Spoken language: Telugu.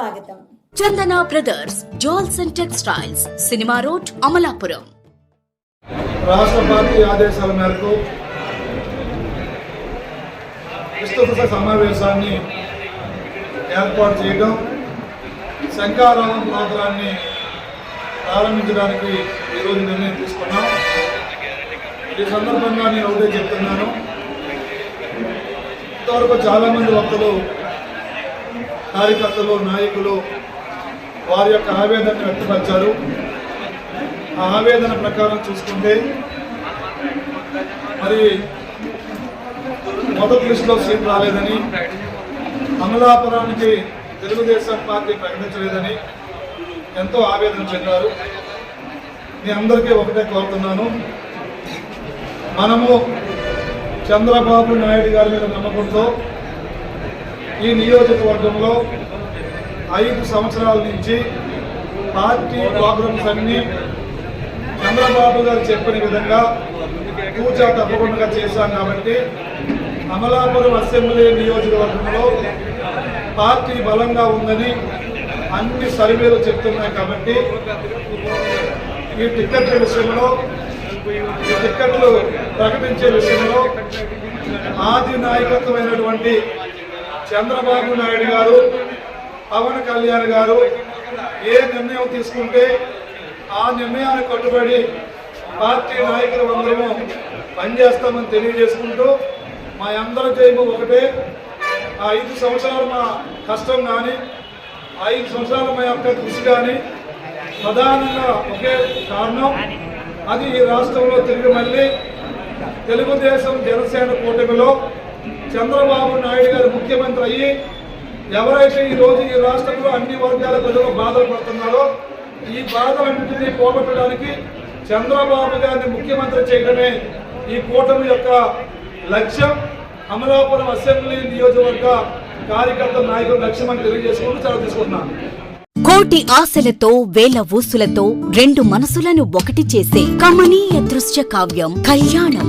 స్వాగతం. Chandana brothers jewels and textiles cinema road Amalapuram. రాష్ట్ర పార్టీ ఆదేశాల మేరకు విస్తృత సమావేశాన్ని ఏర్పాటు చేయడం శంకారావం ప్రోగ్రాన్ని ప్రారంభించడానికి ఈరోజు నిర్ణయం తీసుకున్నాం. ఈ సందర్భంగా నేను ఒకటే చెప్తున్నాను. ఇంతవరకు చాలామంది వక్తలు కార్యకర్తలు నాయకులు వారి యొక్క ఆవేదన వ్యక్తపరిచారు. ఆ ఆవేదన ప్రకారం చూసుకుంటే మరి మొదటి లిస్టులో సీట్ రాలేదని అమలాపురానికి తెలుగుదేశం పార్టీ ప్రకటించలేదని ఎంతో ఆవేదన చెందారు. మీ అందరికీ ఒకటే కోరుతున్నాను. మనము చంద్రబాబు నాయుడు గారి మీద నమ్మకంతో ఈ నియోజకవర్గంలో ఐదు సంవత్సరాల నుంచి పార్టీ ప్రోగ్రామ్స్ అన్నీ చంద్రబాబు గారు చెప్పిన విధంగా పూజ తప్పకుండా చేశాం కాబట్టి అమలాపురం అసెంబ్లీ నియోజకవర్గంలో పార్టీ బలంగా ఉందని అన్ని సర్వేలు చెప్తున్నాయి కాబట్టి ఈ టిక్కెట్ల విషయంలో ఈ టిక్కెట్లు ప్రకటించే విషయంలో ఆది నాయకత్వమైనటువంటి చంద్రబాబు నాయుడు గారు పవన్ కళ్యాణ్ గారు ఏ నిర్ణయం తీసుకుంటే ఆ నిర్ణయానికి కట్టుబడి పార్టీ నాయకులు అందరము పనిచేస్తామని తెలియజేసుకుంటూ మా అందరి జైబు ఒకటే. ఆ ఐదు సంవత్సరాలు మా కష్టం కానీ ఐదు సంవత్సరాలు మా యొక్క కృషి కానీ ప్రధానంగా ఒకే కారణం. అది ఈ రాష్ట్రంలో తిరిగి మళ్ళీ తెలుగుదేశం జనసేన కూటమిలో చంద్రబాబు నాయుడు గారు ముఖ్యమంత్రి అయ్యి ఎవరైతే ఈ రోజు ఈ రాష్ట్రంలో అన్ని వర్గాల ప్రజలు బాధలు పడుతున్నారో ఈ బాధలన్నింటినీ పోగొట్టడానికి చంద్రబాబు గారిని ముఖ్యమంత్రి చేయడమే ఈ కూటమి యొక్క లక్ష్యం. అమలాపురం అసెంబ్లీ నియోజకవర్గ కార్యకర్త నాయకుల లక్ష్యం అని తెలియజేసుకుంటూ చాలా తీసుకుంటున్నాను. కోటి ఆశలతో వేల ఊసులతో రెండు మనసులను ఒకటి చేసే కమనీయ దృశ్య కావ్యం కళ్యాణం.